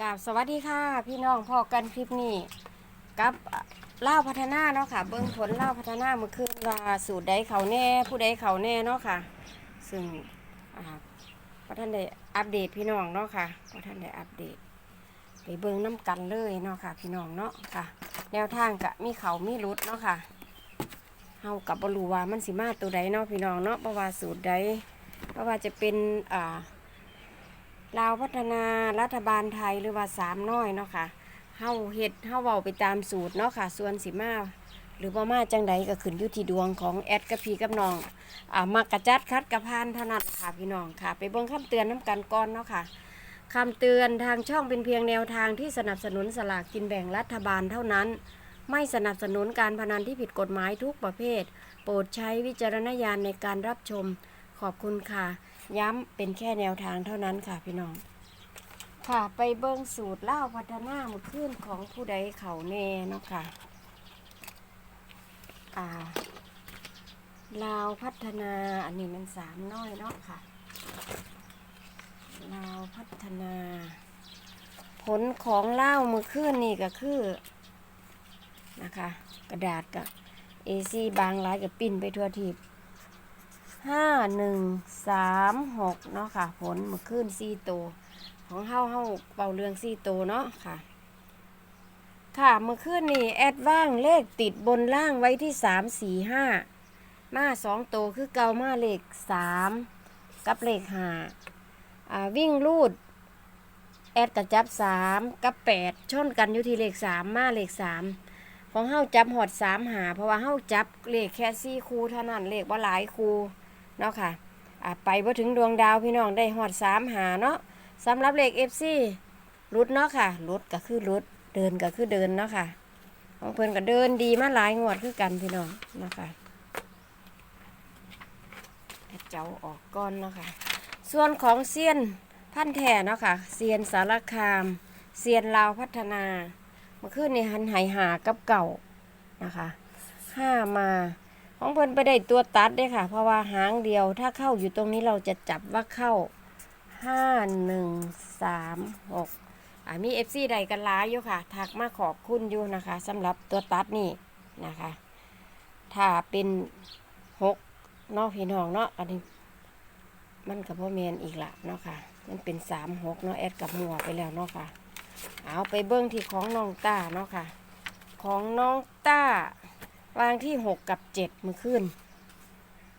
กราบสวัสดีค่ะ พี่น้องพอกันคลิปนี้กับเล่าพัฒนาเนาะค่ะ เบื้องผลเล่าพัฒนาเมื่อคืนว่าสูตรใดเขาแน่ ผู้ใดเขาแน่เนาะค่ะ ซึ่งอ่าพระท่านได้อัปเดตพี่น้องเนาะค่ะพระท่านได้อัปเดต ไปเบิ่งน้ำกันเลยเนาะค่ะ พี่น้องเนาะค่ะ แนวทางกะมีเขามีรุดเนาะค่ะเฮากับบรูว่ามันสิมาตัวใดเนาะพี่น้องเนาะเพราะว่าสูตรใดเพราะว่าจะเป็นอ่า ลาวพัฒนารัฐบาลไทยหรือว่าสามน้อยเนาะค่ะเฮาเฮ็ดเฮาเว้าไปตามสูตรเนาะค่ะ ส่วนสิมาหรือบ่มาจังใดก็ขึ้นอยู่ที่ดวงของแอดกับพี่กับน้องอ่ามักกระจัดคัดกระพานเท่านั้นค่ะพี่น้องค่ะ ไปเบิ่งคำเตือนน้ำกันก่อนเนาะค่ะคำเตือนทางช่องเป็นเพียงแนวทางที่สนับสนุนสลากกินแบ่งรัฐบาลเท่านั้น ไม่สนับสนุนการพนันที่ผิดกฎหมายทุกประเภท โปรดใช้วิจารณญาณในการรับชมขอบคุณค่ะ ย้ำเป็นแค่แนวทางเท่านั้นค่ะพี่น้อง ค่ะไปเบิ้งสูตรเล่าพัฒนามื่อคืนของผู้ใดเขาแน่เนาะค่ะอ่าลาวพัฒนาอันนี้มันสามน้อยเนาะค่ะลาวพัฒนา ผลของเล่ามื่อคืนนี่ก็คือนะคะ กระดาษกับเอซีบางหลายกับปิ้นไปทั่วที ห้าหนึ่งสามหกเนาะค่ะ ผลมื่อคืนสี่ตัวของเฮาเฮาเป่าเรืองสี่ตัวเนาะค่ะ ค่ะมื่อคืนนี่แอดว่างเลขติดบนล่างไว้ที่สามสี่ห้ามาสองตัวคือเกามาเลขสามกับเลขห้าอ่าวิ่งรูด แอดกับจับสามกับแปดชนกันอยู่ที่เลขสามมาเลขสามของเฮาจับหอดสามหา เพราะว่าเฮาจับเลขแค่สี่คูเท่านั้นเลขว่าหลายคู เนาะค่ะไปบ่ถึงดวงดาวพี่น้องได้หอดสามหาเนาะสำหรับเลข FC รุดเนาะค่ะรุดก็คือรุดเดินก็คือเดินเนาะค่ะของเพิ่นก็เดินดีมาหลายงวดคือกันพี่น้องเนาะค่ะเจ้าออกก้อนเนาะค่ะส่วนของเซียนพันแท่เนาะค่ะเซียนสารคามเซียนลาวพัฒนาเมื่อคืนในหันไหหากับเก่านะคะห้ามา ของเพิ่นไปได้ตัวตัดเด้ค่ะ เพราะว่าหางเดียวถ้าเข้าอยู่ตรงนี้เราจะจับว่าเข้าห้าหนึ่งสามหกอ่ามีเอฟซีใดกันล้ายอยู่ค่ะทักมาขอบคุณอยู่นะคะสำหรับตัวตัดนี่นะคะ ถ้าเป็นหกนอกพี่น้องเนาะอันนี้มันกับพ่อแมนอีกละเนาะค่ะ มันเป็นสามหกเนาะแอดกับหัวไปแล้วเนาะค่ะ เอาไปเบิ้งที่ของน้องต้าเนาะค่ะ ของน้องต้า วางที่หกกับเจ็ดมือขึ้น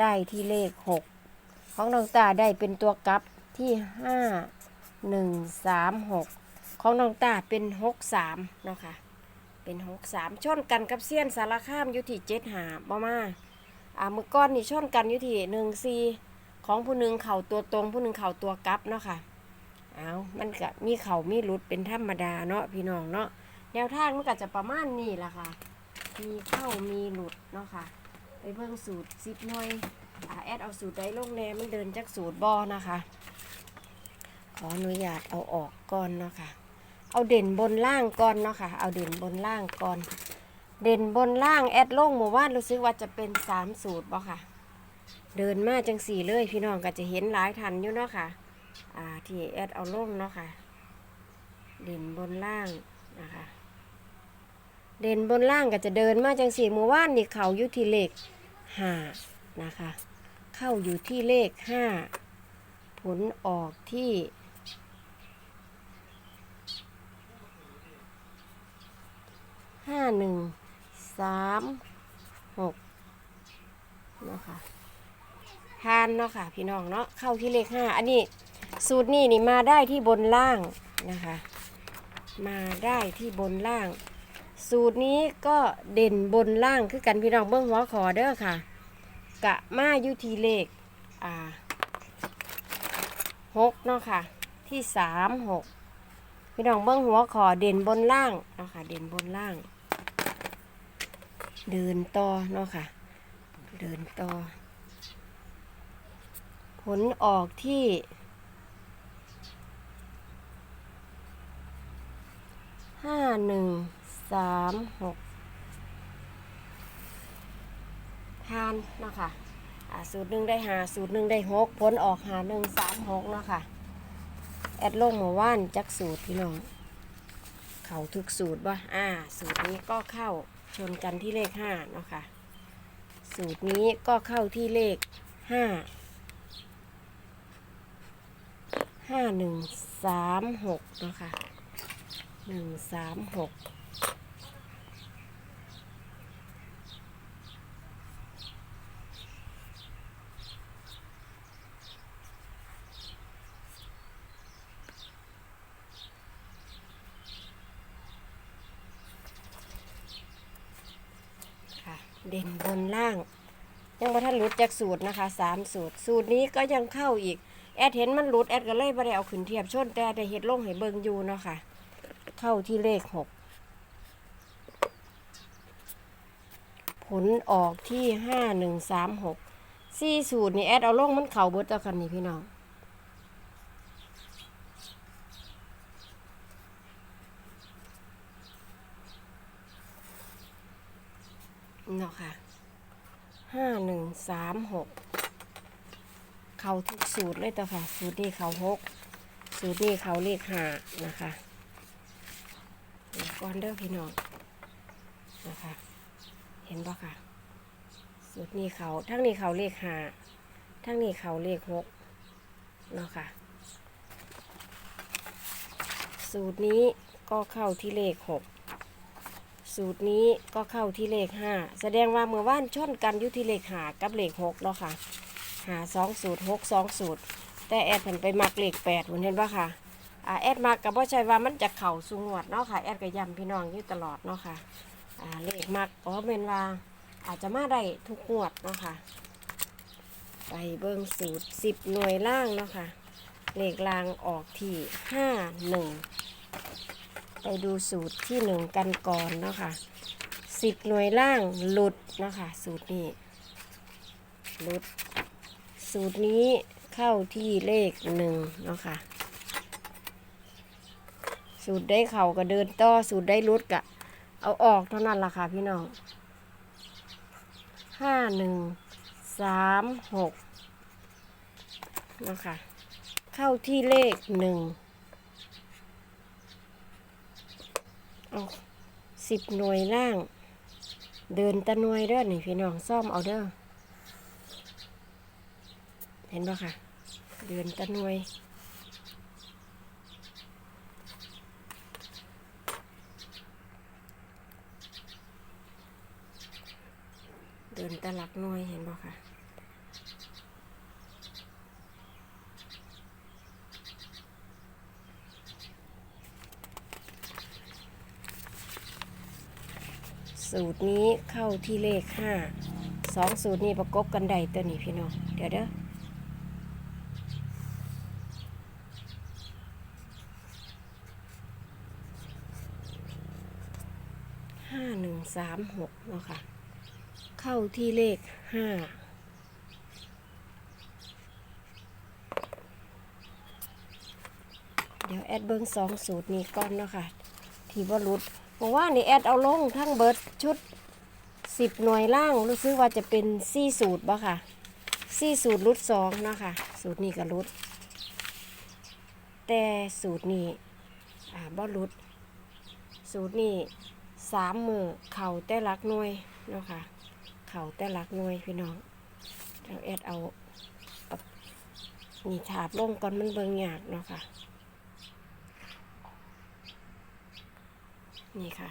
ได้ที่เลขหกของน้องตาได้เป็นตัวกลับที่ห้าหนึ่งสามหกของน้องตาเป็นหกสามเนาะค่ะเป็นหกสามชนกันกับเซียนสารข้ามยู่ที่เจ็ดหาบ่มาอ่ามือก้อนนี่ชนกันยู่ที่หนึ่งซีของผู้หนึ่งเข่าตัวตรงผู้หนึ่งเข่าตัวกลับเนาะค่ะเอามันก็มีเข่ามีหลุดเป็นธรรมดาเนาะพี่น้องเนาะแนวทางมันก็จะประมาณนี้ละค่ะ มีเข้ามีหลุดเนาะค่ะ ไปเบิ่งสูตรซิปหน่อยอแอดเอาสูตรใดลงแนมันเดินจากสูตรบอนะคะ ขออนุญาตเอาออกก่อนเนาะค่ะ เอาเด่นบนล่างก่อนเนาะค่ะ เอาเด่นบนล่างก่อน เด่นบนล่างแอดลงหมู่บ้านรู้สึกว่าจะเป็นสามสูตรบ่ค่ะ เดินมาจังสี่เลย พี่น้องก็จะเห็นหลายทันอยู่เนาะค่ะอ่าที่แอดเอาลงเนาะค่ะ เด่นบนล่างนะคะ เด่นบนล่างก็จะเดินมาจังสี่หมู่ว่านนี่เขาอยู่ที่เลขห้านะคะ เข้าอยู่ที่เลขห้าผลออกที่ห้าหนึ่งสามหกนะคะทานเนาะค่ะพี่น้องเนาะเข้าที่เลขห้าอันนี้สูตรนี้นี่มาได้ที่บนล่างนะคะ มาได้ที่บนล่าง สูตรนี้ก็เด่นบนล่างคือกันพี่น้องเบิ้องหัวขอเด้อค่ะ กะมาอยู่ที่เลขอ่าหกเนาะค่ะ ที่สามหกพี่น้องเบิ้องหัวขอเด่นบนล่างเนาะค่ะ เด่นบนล่าง เดินต่อเนาะค่ะ เดินต่อ ผลออกที่ห้าหนึ่ง สามหกทานเนาะค่ะอ่าสูตรหนึ่งได้หาสูตรหนึ่งได้หกผลออกหาหนึ่งสามหกเนาะค่ะ แอดลงหมาว่านจักสูตรพี่น้อง เขาทุกสูตรบ่อ่า สูตรนี้ก็เข้าชนกันที่เลขห้าเนาะค่ะ สูตรนี้ก็เข้าที่เลขห้าห้าหนึ่งสามหกเนาะค่ะหนึ่งสามหก ค่ะ เด่นบนล่าง ยังมาท่านหลุดจากสูตรนะคะสามสูตร สูตรนี้ก็ยังเข้าอีก แอดเห็นมันหลุดแอดก็เลยไม่ได้เอาขึ้นเทียบชนแต่ได้เห็ดลงให้เบิงอยู่เนาะค่ะ เข้าที่เลขหกผลออกที่ห้าหนึ่งสามหกสี่สูตรนี่แอดเอาลงมันเข่าเบิดเจ้ากันนี่พี่น้อง เนาะค่ะห้าหนึ่งสามหกเขาทุกสูตรเลยต่อค่ะ สูตรนี้เขาหกสูตรนี้เขาเลขห้านะคะวก่อนเด้อพี่น้องนะคะ เห็นปะค่ะ สูตรนี้เขาทั้งนี้เขาเลขห้าทั้งนี้เขาเลขหกเนาะค่ะ สูตรนี้ก็เข้าที่เลขหก สูตรนี้ก็เข้าที่เลขห้าแสดงว่าเมื่อว่านชนกันอยู่ที่เลขหากับเลขหกเนาะค่ะหาสองสูตรหกสองสูตร แต่แอดเพิ่นไปมักเลขแปดเห็นปะค่ะอ่าแอดมักกับว่าใช่ว่ามันจะเข่าสูงวดเนาะค่ะแอดก็ย้ำพี่น้องอยู่ตลอดเนาะค่ะอ่าเลขมักก็เป็นว่าอาจจะมาได้ทุกงวดเนาะค่ะไปเบิ่งสูตรสิบหน่วยล่างเนาะค่ะเลขล่างออกที่ห้าหนึ่ง ไปดูสูตรที่หนึ่งกันก่อนเนาะค่ะสิบหน่วยล่างหลุดเนาะค่ะสูตรนี้หลุด สูตรนี้เข้าที่เลขหนึ่งเนาะค่ะสูตรได้เข่าก็เดินต่อสูตรได้ลุดกะ เอาออกเท่านั้นล่ะค่ะพี่น้องห้าหนึ่งสามหกเนาะค่ะเข้าที่เลขหนึ่ง เอาสิบหน่วยล่าง เดินตะหนวยเด้อนี่พี่น้องซ่อมเอาเด้อเห็นปะค่ะ เดินตะหนวยเดินตะหลักหนวยเห็นปะค่ะ สูตรนี้เข้าที่เลขห้าสองสูตรนี้ประกบกันได้ตัวนี้พี่น้อง เดี๋ยวเด้อห้าหนึ่งสามหกเนาะค่ะ เข้าที่เลขห้าเดี๋ยวแอดเบิ้งสองสูตรนี้ก่อนเนาะค่ะ ที่ว่ารุด บอกว่านี่แอดเอาลงทั้งเบิร์ดชุดสิบหน่วยล่างรู้สึกว่าจะเป็นซี่สูตรบ่ค่ะซี่สูตรรุดสองเนาะค่ะสูตรนี้ก็รุด แต่สูตรนี้อ่าบ่รุด สูตรนี้สามมือเข่าแต่ลักหน่วยเนาะค่ะเข่าแต่ลักหน่วยพี่น้องแล้วแอดเอาเอานี่ถาบลงก่อนมันเบิ่งยากเนาะค่ะ นี่ค่ะ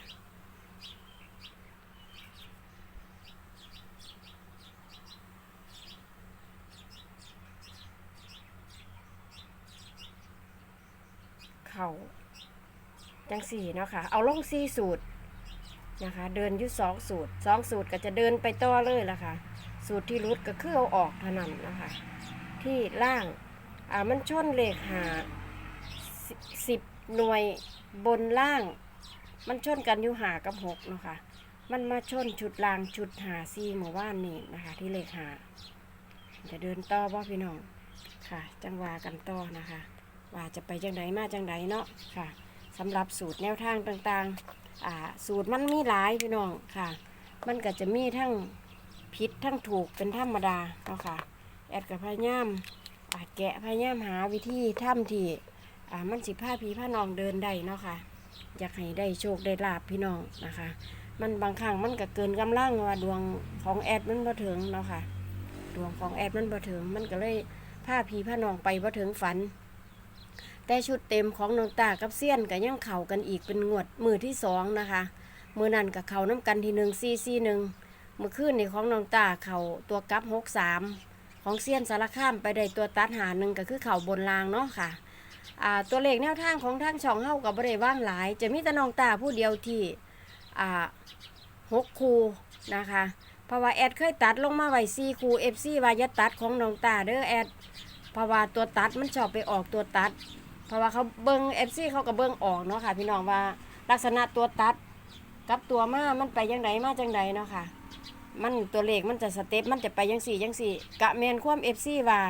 เข่าจังสี่เนาะค่ะ เอาลงสี่สูตรนะคะ เดินยุสองสูตรสองสูตรก็จะเดินไปต่อเลยละค่ะ สูตรที่รุดก็คือเอาออกเท่านั้นนะคะ ที่ล่าง อ่า มันชนเลขหาสิบหน่วยบนล่าง มันชนกันอยู่หากับหกเนาะค่ะ มันมาชนชุดรางชุดหาซีหมู่บ้านนี่นะคะ ที่เลขหาจะเดินต่อว่าพี่น้องค่ะ จังหวากันต่อนะคะ ว่าจะไปจังไดมาจังไดเนาะค่ะสำหรับสูตรแนวทางต่างๆอ่าสูตรมันมีหลายพี่น้องค่ะ มันก็จะมีทั้งผิดทั้งถูกเป็นธรรมดาเนาะค่ะแอดกับพยายามอ่าแกะพยายามหาวิธีทำที่อ่ามันสิผ้าผีผ้านองเดินได้เนาะค่ะ อยากให้ได้โชคได้ลาบพี่น้องนะคะ มันบางครั้งมันก็เกินกำลังว่าดวงของแอดมันบ่ถึงเนาะค่ะ ดวงของแอดมันบ่ถึงมันก็เลยพาพี่พาน้องไปบ่ถึงฝัน แต่ชุดเต็มของน้องตากับเซียนก็ยังเข่ากันอีกเป็นงวดมือที่สองนะคะมือนั่นกับเขาน้ำกันทีหนึ่งซีซีหนึ่งเมื่อคืนในของน้องตาเขาตัวกับหกสามของเซียนสารข้ามไปได้ตัวตัดหาหนึ่งก็คือเข่าบนรางเนาะค่ะ อ่าตัวเลขแนวทางของทางช่องเฮากับบริว่างหลาย จะมีแต่น้องตาผู้เดียวที่อ่าหกคูนะคะ เพราะว่าแอดเคยตัดลงมาไว้ซีคูเอฟซีวายตัดของน้องตาเด้อแอดเพราะว่าตัวตัดมันชอบไปออกตัวตัด เพราะว่าเขาเบิ้งเอฟซีเขาก็เบิ้งออกเนาะค่ะ พี่น้องว่าลักษณะตัวตัดกับตัวมา มันไปยังไงมาจังไดเนาะค่ะ มันตัวเลขมันจะสเต็ปมันจะไปยังสี่ยังสี่กะแมนความเอฟซีว่า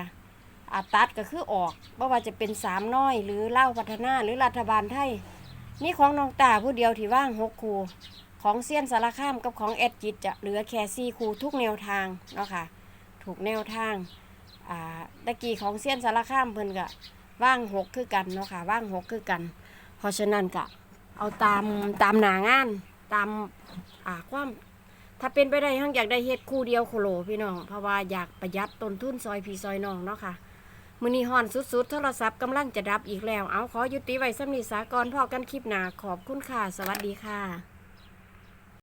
อาตัดก็คือออกเพราะว่าจะเป็นสามน้อยหรือเล่าพัฒนาหรือรัฐบาลไทย นี่ของน้องตาผู้เดียวที่ว่างหกคูของเซียนสารข้ามกับของแอดจิตจะเหลือแค่สี่คูทุกแนวทางเนาะค่ะถูกแนวทางอ่าตะกี้ของเซียนสารข้ามเพิ่นก็ว่างหกคือกันเนาะค่ะว่างหกคือกัน เพราะฉะนั้นก็เอาตามตามหนางานตามอ่าความถ้าเป็นไปได้ทั้งอยากได้เฮ็ดคู่เดียวโคโลพี่น้องเพราะว่าอยากประหยัดต้นทุนซอยพี่ซอยน้องเนาะค่ะ มือนี้ห่อนสุดๆ โทรศัพท์กำลังจะดับอีกแล้ว เอาขอยุติไว้สำนีสากรพอกันคลิปหนาขอบคุณค่ะ สวัสดีค่ะ